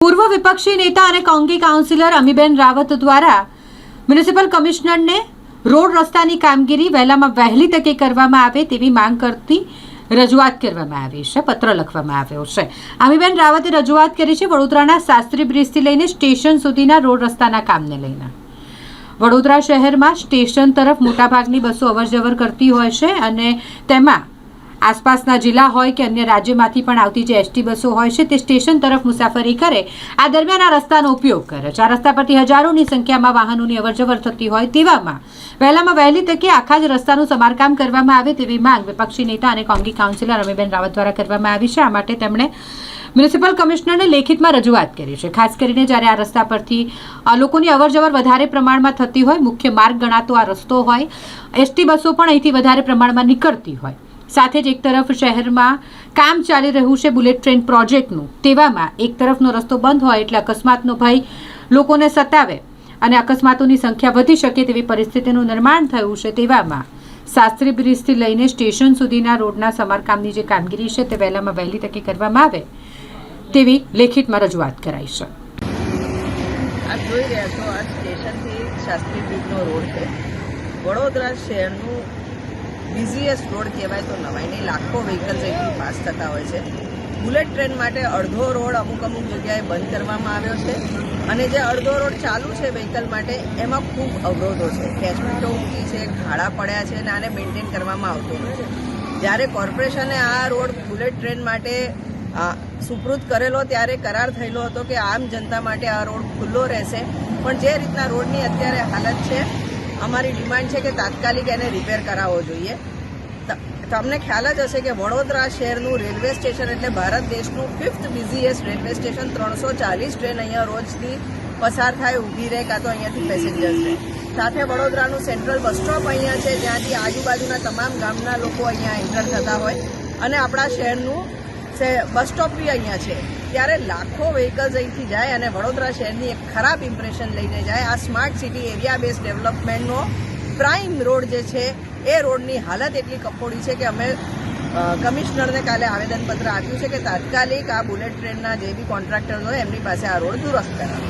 પૂર્વ વિપક્ષી નેતા અને કોંગી કાઉન્સિલર અમીબેન રાવત દ્વારા મ્યુનિસિપલ કમિશનરને રોડ રસ્તાની કામગીરી વહેલામાં વહેલી તકે કરવામાં આવે તેવી માંગ કરતી રજૂઆત કરવામાં આવી છે, પત્ર લખવામાં આવ્યો છે. અમીબેન રાવતે રજૂઆત કરી છે વડોદરાના શાસ્ત્રી બ્રિજથી લઈને સ્ટેશન સુધીના રોડ રસ્તાના કામને લઈને. વડોદરા શહેરમાં સ્ટેશન તરફ મોટાભાગની બસો અવરજવર કરતી હોય છે અને તેમાં આસપાસના જિલ્લા હોય કે અન્ય રાજ્યમાંથી પણ આવતી જે એસટી બસો હોય છે તે સ્ટેશન તરફ મુસાફરી કરે, આ દરમિયાન આ રસ્તાનો ઉપયોગ કરે છે. આ રસ્તા પરથી હજારોની સંખ્યામાં વાહનોની અવરજવર થતી હોય તેવામાં વહેલામાં વહેલી તકે આખા જ રસ્તાનું સમારકામ કરવામાં આવે તેવી માંગ વિપક્ષી નેતા અને કોંગી કાઉન્સિલર રમીબેન રાવત દ્વારા કરવામાં આવી છે. આ માટે તેમણે મ્યુનિસિપલ કમિશનરને લેખિતમાં રજૂઆત કરી છે. ખાસ કરીને જ્યારે આ રસ્તા પરથી લોકોની અવરજવર વધારે પ્રમાણમાં થતી હોય, મુખ્ય માર્ગ ગણાતો આ રસ્તો હોય, એસટી બસો પણ અહીંથી વધારે પ્રમાણમાં નીકળતી હોય. સાથે જ એક તરફ શહેરમાં કામ ચાલી રહ્યું છે બુલેટ ટ્રેન પ્રોજેક્ટનું. તેવામાં એક તરફનો રસ્તો બંધ હોય એટલે અકસ્માતનો ભય લોકોને સતાવે અને અકસ્માતોની સંખ્યા વધી શકે તેવી પરિસ્થિતિનું નિર્માણ થયું છે તેવામાં. શાસ્ત્રી બ્રિજથી લઈને સ્ટેશન સુધીના રોડના સમારકામની જે કામગીરી છે તે વહેલામાં વહેલી તકે કરવામાં આવે તેવી લેખિતમાં રજૂઆત કરાઈ છે. વડોદરા શહેરનું બિઝીએસ્ટ રોડ કહેવાય તો નવાય નહીં લાખો વ્હીકલ્સ અહીંથી પાસ થતા હોય છે. બુલેટ ટ્રેન માટે અડધો રોડ અમુક અમુક જગ્યાએ બંધ કરવામાં આવ્યો છે. અને જે અડધો રોડ ચાલુ છે વ્હીકલ માટે, એમાં ખૂબ અવરોધો છે. કેચમેન્ટો ઊંચી છે, ખાડા પડ્યા છે અને આને મેન્ટેન કરવામાં આવતું નથી જ્યારે કોર્પોરેશને આ રોડ બુલેટ ટ્રેન માટે સુપૃત કરેલો, ત્યારે કરાર થયેલો હતો કે આમ જનતા માટે આ રોડ ખુલ્લો રહેશે. પણ જે રીતના રોડની અત્યારે હાલત છે અમારી ડિમાન્ડ છે કે તાત્કાલિક એને રિપેર કરાવવો જોઈએ. તમને ખ્યાલ જ હશે કે વડોદરા શહેરનું રેલવે સ્ટેશન એટલે ભારત દેશનું ફિફ્થ બિઝીએસ્ટ રેલવે સ્ટેશન, ત્રણસો ચાલીસ ટ્રેન અહીંયા રોજથી પસાર થાય, ઊભી રહે કાં તો અહીંયાથી પેસેન્જર્સ રહે. સાથે વડોદરાનું સેન્ટ્રલ બસ સ્ટોપ અહીંયા છે, જ્યાંથી આજુબાજુના તમામ ગામના લોકો અહીંયા એન્ટર થતા હોય. અને આપણા શહેરનું બસ સ્ટોપ બી અહીંયા છે. ત્યારે લાખો વ્હીકલ્સ અહીંથી જાય અને વડોદરા શહેરની એક ખરાબ ઇમ્પ્રેશન લઈને જાય. આ સ્માર્ટ સિટી એરિયા બેઝ ડેવલપમેન્ટનો પ્રાઇમ રોડ જે છે, એ રોડની હાલત એટલી કફોડી છે કે અમે કમિશનરને કાલે આવેદનપત્ર આપ્યું છે કે તાત્કાલિક આ બુલેટ ટ્રેનના જે બી કોન્ટ્રાક્ટર્સ હોય એમની પાસે આ રોડ દુરસ્ત કરાવે.